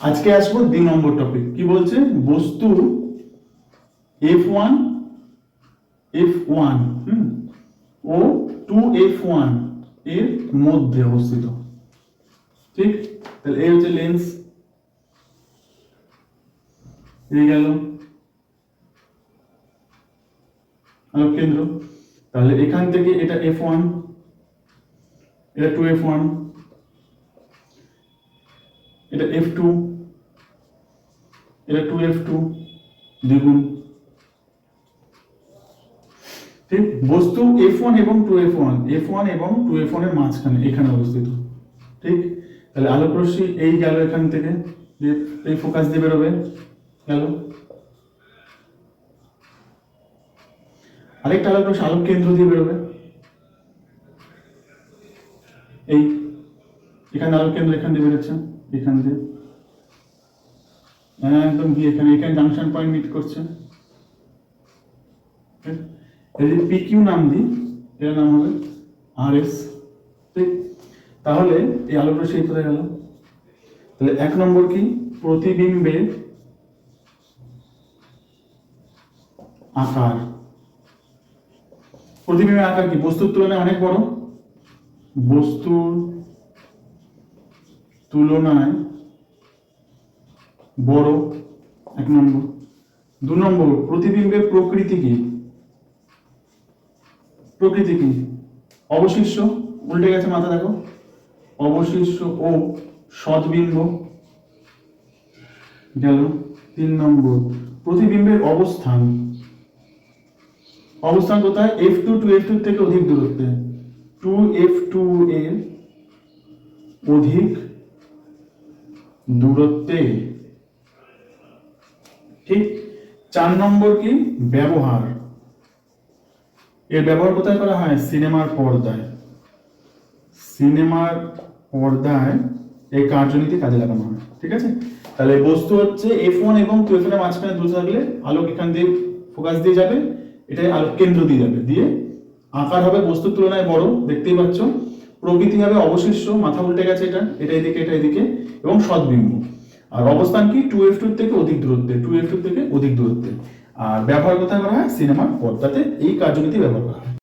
আজকে আসব দুই নম্বর টপিক কি বলছে? বস্তু এফ ওয়ান এফ ওয়ান ও টু এফ ওয়ানের মধ্যে অবস্থিত। ঠিক? তাহলে এই হচ্ছে লেন্স এই গেল। আলোক কেন্দ্র। তাহলে এখান থেকে এটা এফ ওয়ান এটা টু এফ ওয়ান এটা এফ টু এটা টু এফ টু দ্বিগুণ। ঠিক? বস্তু এফ ওয়ান এবং two F one F one এবং টু এফ ওয়ানের মাঝখানে, এখানে অবস্থিত। ঠিক? তাহলে আলোক রশ্মি এই গেল এখান থেকে এই ফোকাস দিয়ে বেরোবে, গেল। আরেকটা আলোক রশ্মি আলোক কেন্দ্র দিয়ে বেরোবে। এই, এখানে আলোক কেন্দ্র এখান দিয়ে বেরোচ্ছে। এখান দিয়ে একদম গিয়ে এখানে এখানে জাংশন পয়েন্ট মিট করছে। এই যে পিকিউ নাম দিই, এর নাম হবে আর এস ঠিক? তাহলে এই আলোটা সেই কোথায় গেল? তাহলে এক নম্বর কি? প্রতিবিম্বের আকার। প্রতিবিম্বের আকার কি? বস্তুর তুলনায় অনেক বড়। বস্তুর তুলনায় বড় এক নম্বর। দু নম্বর, প্রতিবিম্বের প্রকৃতি কি? প্রকৃতি কি? অবশিষ্ট? উল্টে গেছে মাথা, দেখো। অবশিষ্ট ও সদ্বিম্ব গেল তিন নম্বর। প্রতিবিম্বের অবস্থান। অবস্থান কোথায়? F two two F two থেকে অধিক দূরত্বে। টু এফ টু এর অধিক দূরত্বে। ঠিক চার নম্বর কি? ব্যবহার। এর ব্যবহার কোথায় করা হয়? সিনেমার পর্দায়। সিনেমার পর্দায় এই কার্যনীতি কাজে লাগানো হয়। ঠিক আছে? তাহলে বস্তু হচ্ছে এফ ওয়ান এবং টু এফ এর মাঝখানে দূরে থাকলে আলোক এখান দিয়ে ফোকাস দিয়ে যাবে, এটাই আলোক কেন্দ্র দিয়ে যাবে। দিয়ে আকার হবে বস্তুর তুলনায় বড়, দেখতেই পাচ্ছ। প্রকৃতি হবে অবশিষ্ট, মাথা উল্টে গেছে এটা এটা এদিকে এটা এদিকে, এবং সদ্বিম্ব। আর অবস্থান কি? টু এফ টু থেকে অধিক দূরত্বে টু এফ টু থেকে অধিক দূরত্বে। আর ব্যবহার কোথায় করা হয়? সিনেমার পর্দাতে। এই কার্যনীতি ব্যবহার করা হয়।